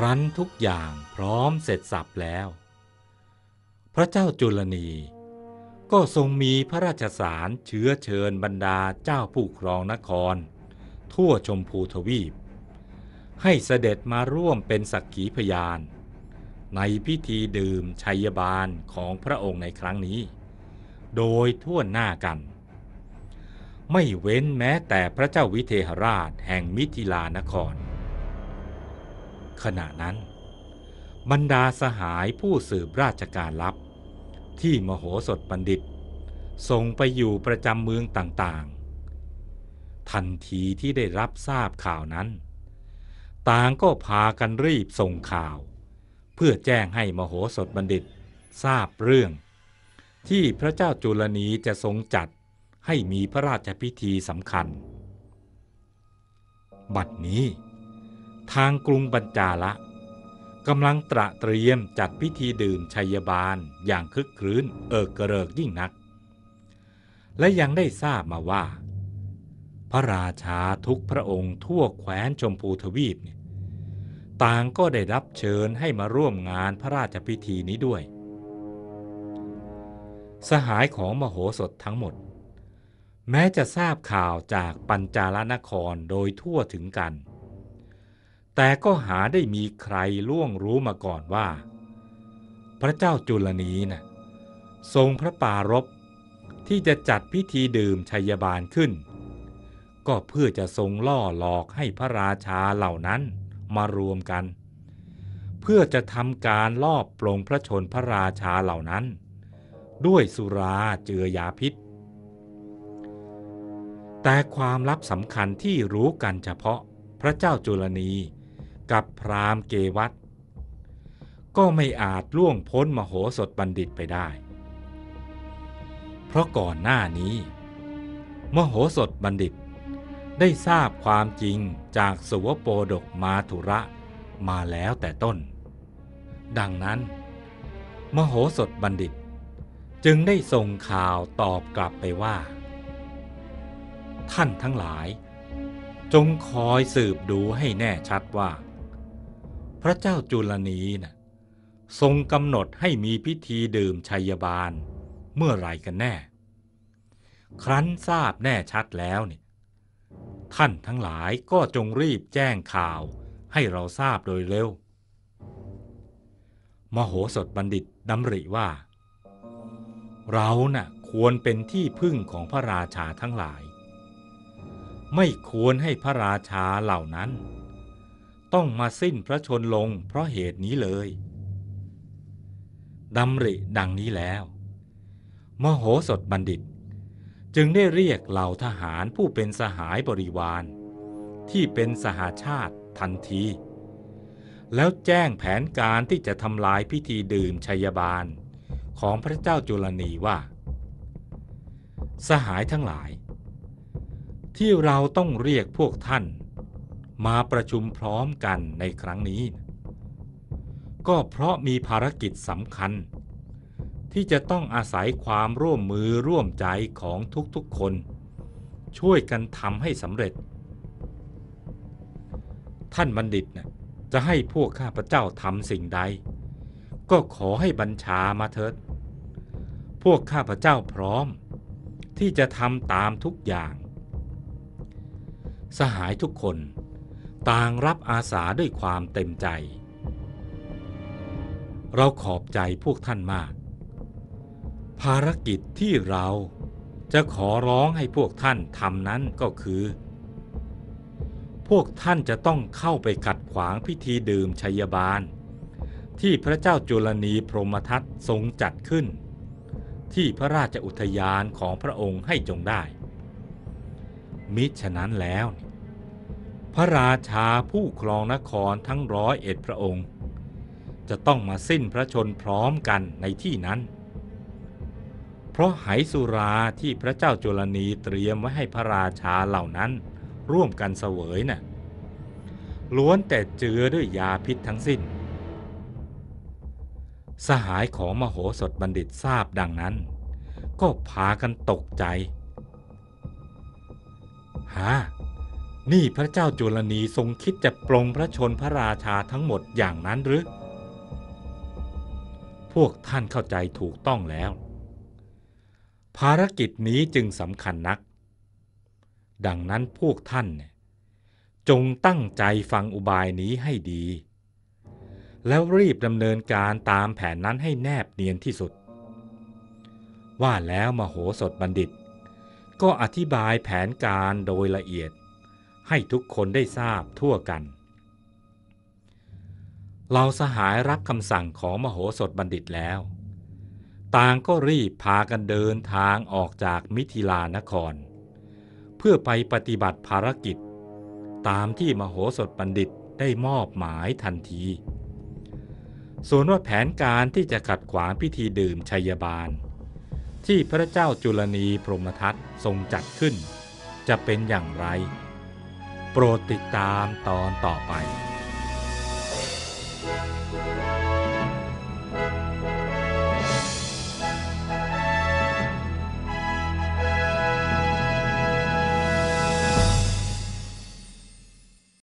ครั้นทุกอย่างพร้อมเสร็จสับแล้ว พระเจ้าจุลนีก็ทรงมีพระราชสารเชื้อเชิญบรรดาเจ้าผู้ครองนคร ทั่วชมพูทวีป ให้เสด็จมาร่วมเป็นสักขีพยาน ในพิธีดื่มชัยบาลของพระองค์ในครั้งนี้ โดยทั่วหน้ากัน ไม่เว้นแม้แต่พระเจ้าวิเทหราชแห่งมิถิลานคร ขณะนั้น บรรดาสหายผู้สืบราชการลับ ที่มโหสถบัณฑิต ส่งไปอยู่ประจำเมืองต่างๆ ทันทีที่ได้รับทราบข่าวนั้น ต่างก็พากันรีบส่งข่าว เพื่อแจ้งให้มโหสถบัณฑิตทราบเรื่อง ที่พระเจ้าจุลนีจะทรงจัดให้มีพระราชพิธีสำคัญ บัดนี้ ทางกรุงบัญจาละกำลังตระเตรียมจัดพิธีดื่มชัยบาลอย่างคึกครื้นเอิกกระเริกยิ่งนัก และยังได้ทราบมาว่า พระราชาทุกพระองค์ทั่วแคว้นชมพูทวีปเนี่ยต่างก็ได้รับเชิญให้มาร่วมงานพระราชพิธีนี้ด้วย สหายของมโหสถทั้งหมด แม้จะทราบข่าวจากปัญจาลนครโดยทั่วถึงกัน แต่ก็หาได้มีใครล่วงรู้มาก่อนว่า พระเจ้าจุลนีนะ่ะทรงพระปารภที่จะจัดพิธีดื่มชัยบาลขึ้น ก็เพื่อจะทรงล่อหลอกให้พระราชาเหล่านั้นมารวมกัน เพื่อจะทำการลอบปลงพระชนพระราชาเหล่านั้น ด้วยสุราเจือยาพิษ แต่ความลับสำคัญที่รู้กันเฉพาะพระเจ้าจุลนี กับพราหมณ์เกวัตก็ไม่อาจล่วงพ้นมโหสถบัณฑิตไปได้ เพราะก่อนหน้านี้ มโหสถบัณฑิตได้ทราบความจริงจากสวโปดกมาธุระมาแล้วแต่ต้น ดังนั้น มโหสถบัณฑิตจึงได้ส่งข่าวตอบกลับไปว่า ท่านทั้งหลาย จงคอยสืบดูให้แน่ชัดว่า ระเจ้าจุลนีนะ่ะทรงกำหนดให้มีพิธีดื่มชัยบาลเมื่อไรกันแน่ ครั้นทราบแน่ชัดแล้วเนี่ยท่านทั้งหลายก็จงรีบแจ้งข่าวให้เราทราบโดยเร็ว มโหสถบัณฑิตดำริว่า เรานะ่ะควรเป็นที่พึ่งของพระราชาทั้งหลาย ไม่ควรให้พระราชาเหล่านั้น ต้องมาสิ้นพระชนลงเพราะเหตุนี้เลยดำริดังนี้แล้ว มโหสถบัณฑิต จึงได้เรียกเหล่าทหารผู้เป็นสหายบริวาร ที่เป็นสหาชาติทันที แล้วแจ้งแผนการที่จะทำลายพิธีดื่มชัยบาล ของพระเจ้าจุลนีว่า สหายทั้งหลาย ที่เราต้องเรียกพวกท่าน มาประชุมพร้อมกันในครั้งนี้ ก็เพราะมีภารกิจสำคัญ ที่จะต้องอาศัยความร่วมมือร่วมใจของทุกๆคน ช่วยกันทำให้สำเร็จ ท่านบัณฑิตนะจะให้พวกข้าพเจ้าทำสิ่งใด ก็ขอให้บัญชามาเถิด พวกข้าพเจ้าพร้อม ที่จะทำตามทุกอย่าง สหายทุกคน ต่างรับอาสาด้วยความเต็มใจ เราขอบใจพวกท่านมาก ภารกิจที่เราจะขอร้องให้พวกท่านทำนั้นก็คือ พวกท่านจะต้องเข้าไปขัดขวางพิธีดื่มชัยบาล ที่พระเจ้าจุลนีพรหมทัตทรงจัดขึ้น ที่พระราชอุทยานของพระองค์ให้จงได้ มิฉะนั้นแล้ว พระราชาผู้ครองนครทั้งร้อยเอ็ดพระองค์ จะต้องมาสิ้นพระชนพร้อมกันในที่นั้น เพราะไหสุราที่พระเจ้าจุลนีเตรียมไว้ให้พระราชาเหล่านั้นร่วมกันเสวยนะ่ะล้วนแต่เจือด้วยยาพิษทั้งสิ้น สหายของมโหสถบัณฑิตทราบดังนั้น ก็พากันตกใจฮะ นี่พระเจ้าจุลนีทรงคิดจะปลงพระชนพระราชาทั้งหมดอย่างนั้นหรือ พวกท่านเข้าใจถูกต้องแล้ว ภารกิจนี้จึงสำคัญนัก ดังนั้นพวกท่านจงตั้งใจฟังอุบายนี้ให้ดี แล้วรีบดำเนินการตามแผนนั้นให้แนบเนียนที่สุด ว่าแล้วมโหสถบัณฑิต ก็อธิบายแผนการโดยละเอียด ให้ทุกคนได้ทราบทั่วกัน เราสหายรับคำสั่งของมโหสถบัณฑิตแล้ว ต่างก็รีบพากันเดินทางออกจากมิถิลานคร เพื่อไปปฏิบัติภารกิจ ตามที่มโหสถบัณฑิตได้มอบหมายทันที ส่วนว่าแผนการที่จะขัดขวางพิธีดื่มชัยบาล ที่พระเจ้าจุลนีพรหมทัตทรงจัดขึ้น จะเป็นอย่างไร โปรดติดตามตอนต่อไป